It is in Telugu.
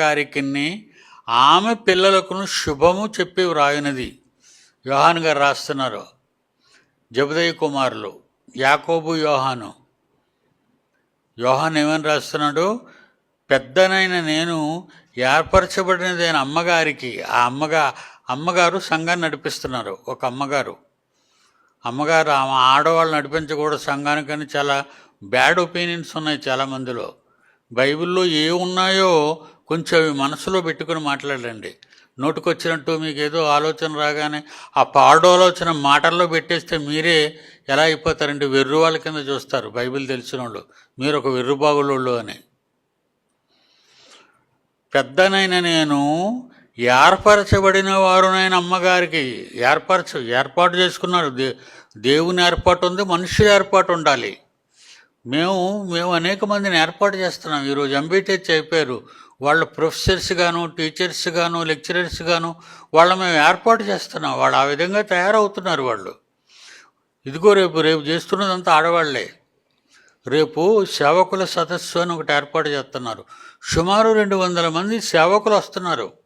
గారికి ఆమె పిల్లలకును శుభము చెప్పి వ్రాయినది. యోహాన్ గారు రాస్తున్నారు. జబదయ్య కుమారులు యాకోబు యోహాను. యోహాన్ ఏమని రాస్తున్నాడు? పెద్దనైన నేను ఏర్పరచబడినదైన అమ్మగారికి ఆ అమ్మగా అమ్మగారు సంఘాన్ని నడిపిస్తున్నారు ఒక అమ్మగారు. అమ్మగారు ఆమె ఆడవాళ్ళు నడిపించకూడదు సంఘానికని చాలా బ్యాడ్ ఒపీనియన్స్ ఉన్నాయి చాలా మందిలో బైబిల్లో ఏ ఉన్నాయో కొంచెం అవి మనసులో పెట్టుకుని మాట్లాడండి. నోటుకొచ్చినట్టు మీకు ఏదో ఆలోచన రాగానే ఆ పాడోలోచన ఆలోచన మాటల్లో పెట్టేస్తే మీరే ఎలా అయిపోతారండి? వెర్రు వాళ్ళ కింద చూస్తారు బైబిల్ తెలిసిన వాళ్ళు మీరు ఒక వెర్రుబాగులోళ్ళు అని. పెద్దనైన నేను ఏర్పరచబడిన వారునైన అమ్మగారికి ఏర్పరచ ఏర్పాటు చేసుకున్నారు. దే దేవుని ఏర్పాటు ఉంది మనుషుల ఏర్పాటు ఉండాలి. మేము మేము అనేక మందిని ఏర్పాటు చేస్తున్నాం. ఈరోజు ఎంబీటెచ్ అయిపోయారు. వాళ్ళ ప్రొఫెసర్స్ గాను టీచర్స్ గాను లెక్చరర్స్ గాను వాళ్ళ మేము ఏర్పాటు చేస్తున్నాం. వాళ్ళు ఆ విధంగా తయారవుతున్నారు వాళ్ళు. ఇదిగో రేపు రేపు చేస్తున్నదంతా ఆడవాళ్ళే. రేపు సేవకుల సదస్సు అని ఒకటి ఏర్పాటు చేస్తున్నారు. సుమారు రెండు వందల మంది సేవకులు వస్తున్నారు.